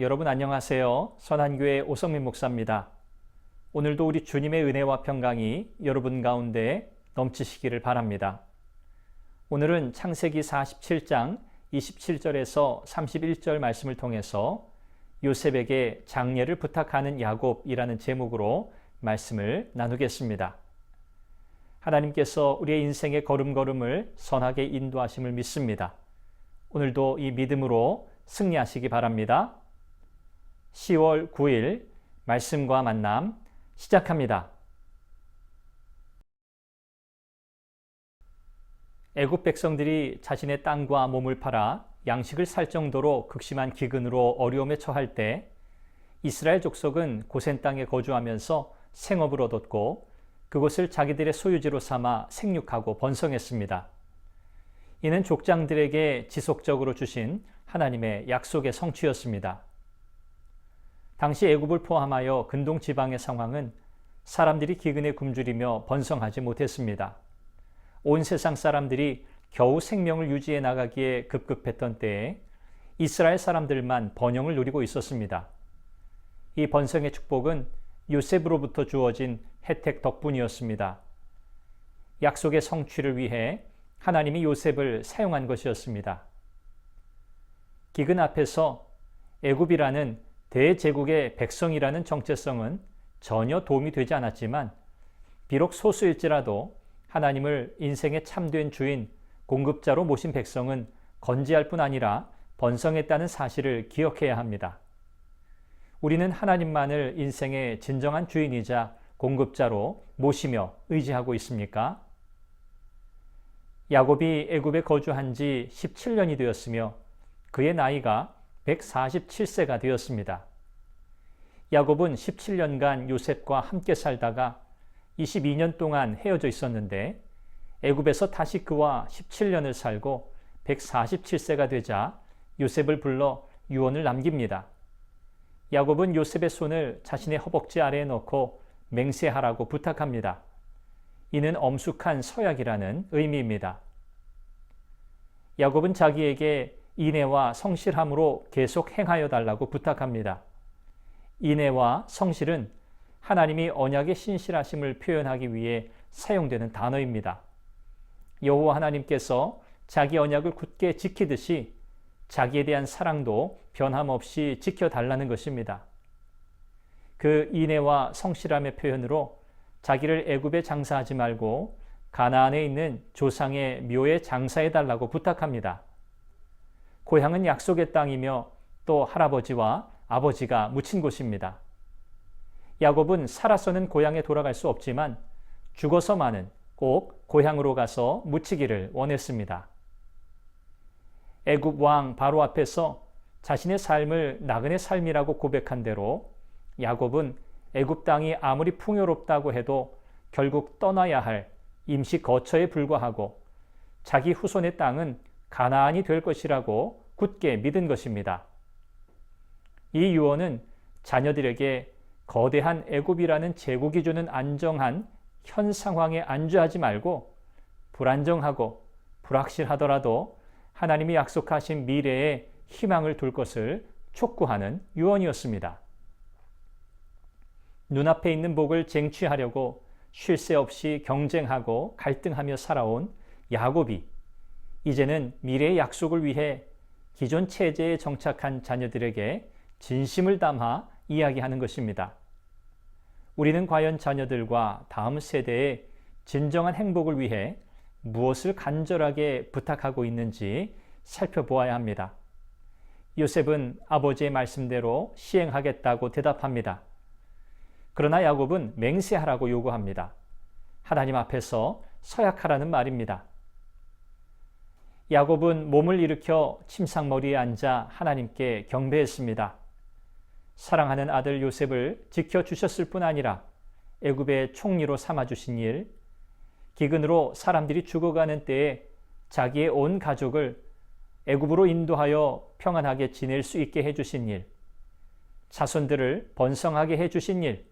여러분 안녕하세요. 선한교회 오성민 목사입니다. 오늘도 우리 주님의 은혜와 평강이 여러분 가운데 넘치시기를 바랍니다. 오늘은 창세기 47장 27절에서 31절 말씀을 통해서 요셉에게 장례를 부탁하는 야곱이라는 제목으로 말씀을 나누겠습니다. 하나님께서 우리의 인생의 걸음걸음을 선하게 인도하심을 믿습니다. 오늘도 이 믿음으로 승리하시기 바랍니다. 10월 9일 말씀과 만남 시작합니다. 애굽 백성들이 자신의 땅과 몸을 팔아 양식을 살 정도로 극심한 기근으로 어려움에 처할 때 이스라엘 족속은 고센 땅에 거주하면서 생업을 얻었고 그곳을 자기들의 소유지로 삼아 생육하고 번성했습니다. 이는 족장들에게 지속적으로 주신 하나님의 약속의 성취였습니다. 당시 애굽을 포함하여 근동 지방의 상황은 사람들이 기근에 굶주리며 번성하지 못했습니다. 온 세상 사람들이 겨우 생명을 유지해 나가기에 급급했던 때에 이스라엘 사람들만 번영을 누리고 있었습니다. 이 번성의 축복은 요셉으로부터 주어진 혜택 덕분이었습니다. 약속의 성취를 위해 하나님이 요셉을 사용한 것이었습니다. 기근 앞에서 애굽이라는 대제국의 백성이라는 정체성은 전혀 도움이 되지 않았지만 비록 소수일지라도 하나님을 인생의 참된 주인, 공급자로 모신 백성은 건지할 뿐 아니라 번성했다는 사실을 기억해야 합니다. 우리는 하나님만을 인생의 진정한 주인이자 공급자로 모시며 의지하고 있습니까? 야곱이 애굽에 거주한 지 17년이 되었으며 그의 나이가 147세가 되었습니다. 야곱은 17년간 요셉과 함께 살다가 22년 동안 헤어져 있었는데 애굽에서 다시 그와 17년을 살고 147세가 되자 요셉을 불러 유언을 남깁니다. 야곱은 요셉의 손을 자신의 허벅지 아래에 넣고 맹세하라고 부탁합니다. 이는 엄숙한 서약이라는 의미입니다. 야곱은 자기에게 인애와 성실함으로 계속 행하여 달라고 부탁합니다. 인애와 성실은 하나님이 언약의 신실하심을 표현하기 위해 사용되는 단어입니다. 여호와 하나님께서 자기 언약을 굳게 지키듯이 자기에 대한 사랑도 변함없이 지켜달라는 것입니다. 그 인애와 성실함의 표현으로 자기를 애굽에 장사하지 말고 가나안에 있는 조상의 묘에 장사해 달라고 부탁합니다. 고향은 약속의 땅이며 또 할아버지와 아버지가 묻힌 곳입니다. 야곱은 살아서는 고향에 돌아갈 수 없지만 죽어서만은 꼭 고향으로 가서 묻히기를 원했습니다. 애굽 왕 바로 앞에서 자신의 삶을 나그네 삶이라고 고백한 대로 야곱은 애굽 땅이 아무리 풍요롭다고 해도 결국 떠나야 할 임시 거처에 불과하고 자기 후손의 땅은 가나안이 될 것이라고 굳게 믿은 것입니다. 이 유언은 자녀들에게 거대한 애굽이라는 제국이 주는 안정한 현 상황에 안주하지 말고 불안정하고 불확실하더라도 하나님이 약속하신 미래에 희망을 둘 것을 촉구하는 유언이었습니다. 눈앞에 있는 복을 쟁취하려고 쉴 새 없이 경쟁하고 갈등하며 살아온 야곱이 이제는 미래의 약속을 위해 기존 체제에 정착한 자녀들에게 진심을 담아 이야기하는 것입니다. 우리는 과연 자녀들과 다음 세대의 진정한 행복을 위해 무엇을 간절하게 부탁하고 있는지 살펴보아야 합니다. 요셉은 아버지의 말씀대로 시행하겠다고 대답합니다. 그러나 야곱은 맹세하라고 요구합니다. 하나님 앞에서 서약하라는 말입니다. 야곱은 몸을 일으켜 침상머리에 앉아 하나님께 경배했습니다. 사랑하는 아들 요셉을 지켜주셨을 뿐 아니라 애굽의 총리로 삼아주신 일, 기근으로 사람들이 죽어가는 때에 자기의 온 가족을 애굽으로 인도하여 평안하게 지낼 수 있게 해주신 일, 자손들을 번성하게 해주신 일,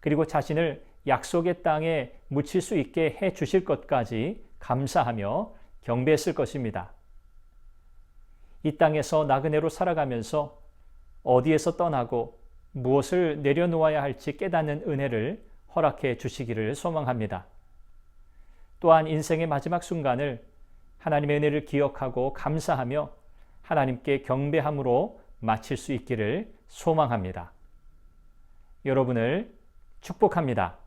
그리고 자신을 약속의 땅에 묻힐 수 있게 해 주실 것까지 감사하며 경배했을 것입니다. 이 땅에서 나그네로 살아가면서 어디에서 떠나고 무엇을 내려놓아야 할지 깨닫는 은혜를 허락해 주시기를 소망합니다. 또한 인생의 마지막 순간을 하나님의 은혜를 기억하고 감사하며 하나님께 경배함으로 마칠 수 있기를 소망합니다. 여러분을 축복합니다.